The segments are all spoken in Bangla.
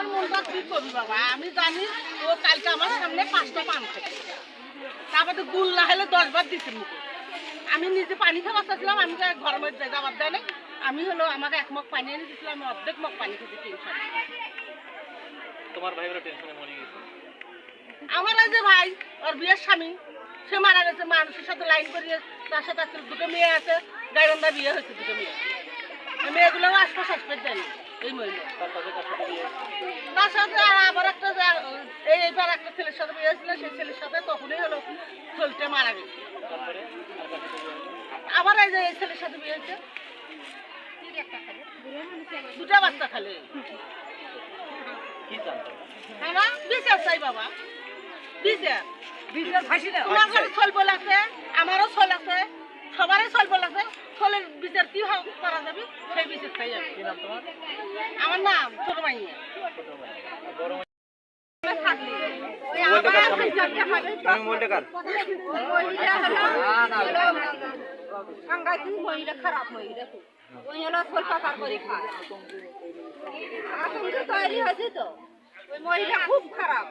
আমার মনটা কি করবি বাবা? আমি জানি ও কালকে আমার সামনে পাঁচটা পান তারপরে গুল না হলে দশ বার দিচ্ছে মুখে। আমি নিজে পানি চাচ্ছিলাম আমি তো ঘরের মধ্যে যাওয়ার দেয় না আমি হলো আমাকে এক মগ পানি এনে দিয়েছিলাম আমি অর্ধেক মগ পানি খেতে টেনশন তোমার ভাই টেনশনে মরে গেছে। আমার ভাই ওর বিয়ের স্বামী সে মারা গেছে মানুষের সাথে লাইন করিয়ে তার সাথে দুটো মেয়ে আছে গাইরন্দা বিয়ে হয়েছে দুটো মেয়ে। এই মেয়েগুলোও আশপাশ আশপাশ দেয়নি এই মহিলা তার সাথে কার সাথে বিয়ে তার সাথে আর আবার একটা এই একটা ছেলের সাথে বিয়ে হয়েছিল সেই ছেলের সাথে তখনই হলো চলতে মারা গেছে। তারপরে? আবার এই যে এই ছেলের সাথে বিয়ে হয়েছে। দুটা বাচ্চা খালি। কি জানতো না বিচার চাই বাবা। বিচার। তোমার ঘরে ছল বল আছে আমারও ছল আছে। সবারই ছল বল আছে ছলের বিচার কি করা যাবে সেই বিচার চাই আমার নাম ছোট মাইয়া মহিলা খারাপ মহিলা খুব। ওই হলো ফল পাকার করে খায়। আতঙ্ক তৈরি হয়েছে তো। ওই মহিলা খুব খারাপ।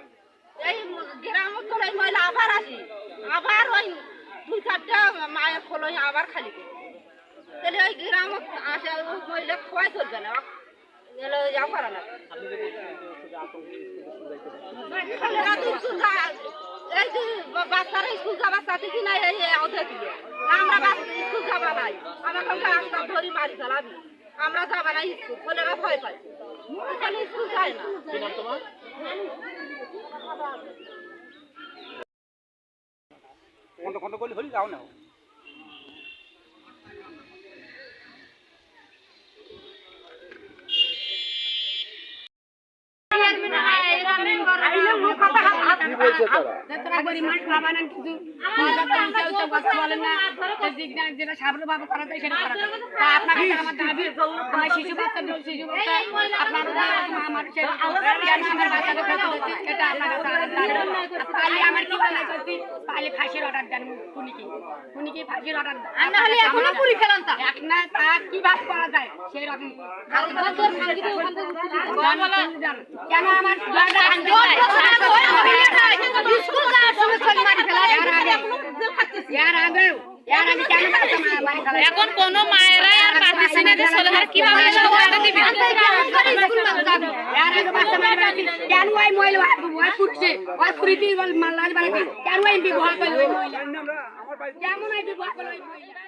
এই ওই মহিলা আবার আসি আবার ওই দুই চারটা খোলই আবার খালি তাহলে ওই গ্রামে আসে ওই মহিলা খোয়াই চলবে না যাও করা না এই যে বাচ্চারা স্কুল যাবার সাথে কি নাই, এই এই দিয়ে। আমরা স্কুল যাবা নাই। আমাকে রাস্তা ধরি না না না। ফাঁসির অর্ডার দেন খুনিকে খুনিকে ফাঁসির অর্ডার দেন। না হলে এখনও পুরি খেলাম তা? এক না তা কীভাবে করা যায়? সেই রকম কেন আমার এখন কোন মায়েরা আর পাতিছে না যে ছেলেদের কীভাবে সংসারটা দিবে। কেন ওই মহিলা ওই পুরুষে ওই পুরীতি মাল্লাজ বানাতে কেন ওই বিবাহ করল কেমন ওই বিবাহ করল ওই মহিলা